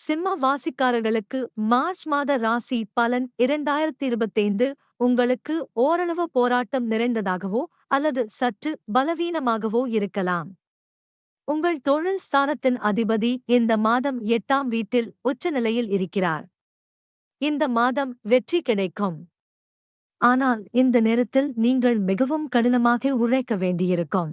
சிம்ம வாசிக்காரர்களுக்கு மார்ச் மாத ராசி பலன் இரண்டாயிரத்தி இருபத்தைந்து உங்களுக்கு ஓரளவு போராட்டம் நிறைந்ததாகவோ அல்லது சற்று பலவீனமாகவோ இருக்கலாம். உங்கள் தொழில் ஸ்தானத்தின் அதிபதி இந்த மாதம் எட்டாம் வீட்டில் உச்சநிலையில் இருக்கிறார். இந்த மாதம் வெற்றி கிடைக்கும். ஆனால் இந்த நேரத்தில் நீங்கள் மிகவும் கடினமாக உழைக்க வேண்டியிருக்கும்.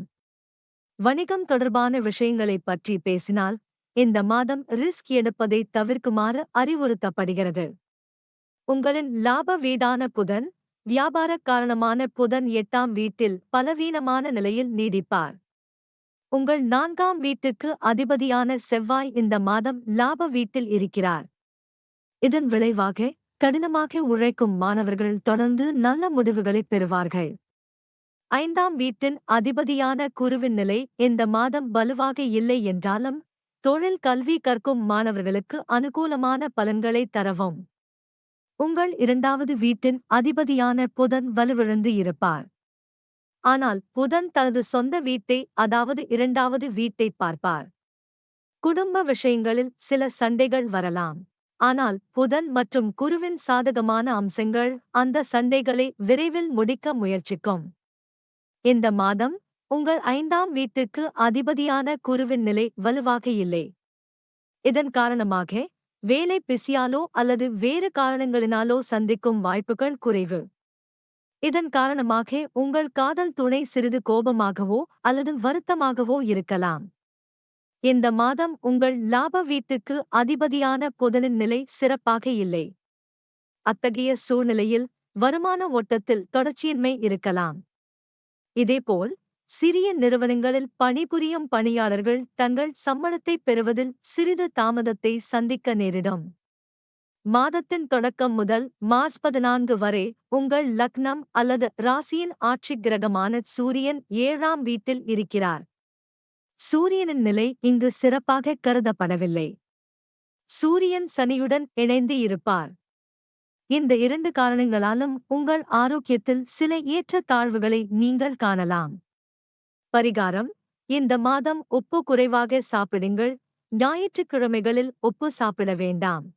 வணிகம் தொடர்பான விஷயங்களைப் பற்றி பேசினால் இந்த மாதம் ரிஸ்க் எடுப்பதை தவிர்க்குமாறு அறிவுறுத்தப்படுகிறது. உங்களின் லாப வீடான புதன் வியாபார காரணமான புதன் எட்டாம் வீட்டில் பலவீனமான நிலையில் நீடிப்பார். உங்கள் நான்காம் வீட்டுக்கு அதிபதியான செவ்வாய் இந்த மாதம் லாப வீட்டில் இருக்கிறார். இதன் விளைவாக கடினமாக உழைக்கும் மாணவர்கள் தொடர்ந்து நல்ல முடிவுகளை பெறுவார்கள். ஐந்தாம் வீட்டின் அதிபதியான குருவின் நிலை இந்த மாதம் வலுவாக இல்லை என்றாலும் தொழில் கல்வி கற்கும் மாணவர்களுக்கு அனுகூலமான பலன்களை தரவும். உங்கள் இரண்டாவது வீட்டின் அதிபதியான புதன் வலுவிழந்து இருப்பார். ஆனால் புதன் தனது சொந்த வீட்டை அதாவது இரண்டாவது வீட்டை பார்ப்பார். குடும்ப விஷயங்களில் சில சண்டைகள் வரலாம். ஆனால் புதன் மற்றும் குருவின் சாதகமான அம்சங்கள் அந்த சண்டைகளை விரைவில் முடிக்க முயற்சிக்கும். இந்த மாதம் உங்கள் ஐந்தாம் வீட்டுக்கு அதிபதியான குருவின் நிலை வலுவாக இல்லை. இதன் காரணமாக வேலை பிசியாலோ அல்லது வேறு காரணங்களினாலோ சந்திக்கும் வாய்ப்புகள் குறைவு. இதன் காரணமாக உங்கள் காதல் துணை சிறிது கோபமாகவோ அல்லது வருத்தமாகவோ இருக்கலாம். இந்த மாதம் உங்கள் லாப வீட்டுக்கு அதிபதியான புதனின் நிலை சிறப்பாக இல்லை. அத்தகைய சூழ்நிலையில் வருமான ஓட்டத்தில் தொடர்ச்சியின்மை இருக்கலாம். இதேபோல் சிறிய நிறுவனங்களில் பணிபுரியும் பணியாளர்கள் தங்கள் சம்பளத்தை பெறுவதில் சிறிது தாமதத்தை சந்திக்க நேரிடும். மாதத்தின் தொடக்கம் முதல் மார்ச் பதினான்கு வரை உங்கள் லக்னம் அல்லது ராசியின் ஆட்சி கிரகமான சூரியன் ஏழாம் வீட்டில் இருக்கிறார். சூரியனின் நிலை இங்கு சிறப்பாக கருதப்படவில்லை. சூரியன் சனியுடன் இணைந்து இருப்பார். இந்த இரண்டு காரணங்களாலும் உங்கள் ஆரோக்கியத்தில் சில ஏற்றத்தாழ்வுகளை நீங்கள் காணலாம். பரிகாரம் இந்த மாதம் உப்பு குறைவாக சாப்பிடுங்கள் ஞாயிற்றுக்கிழமைகளில் உப்பு சாப்பிட வேண்டாம்.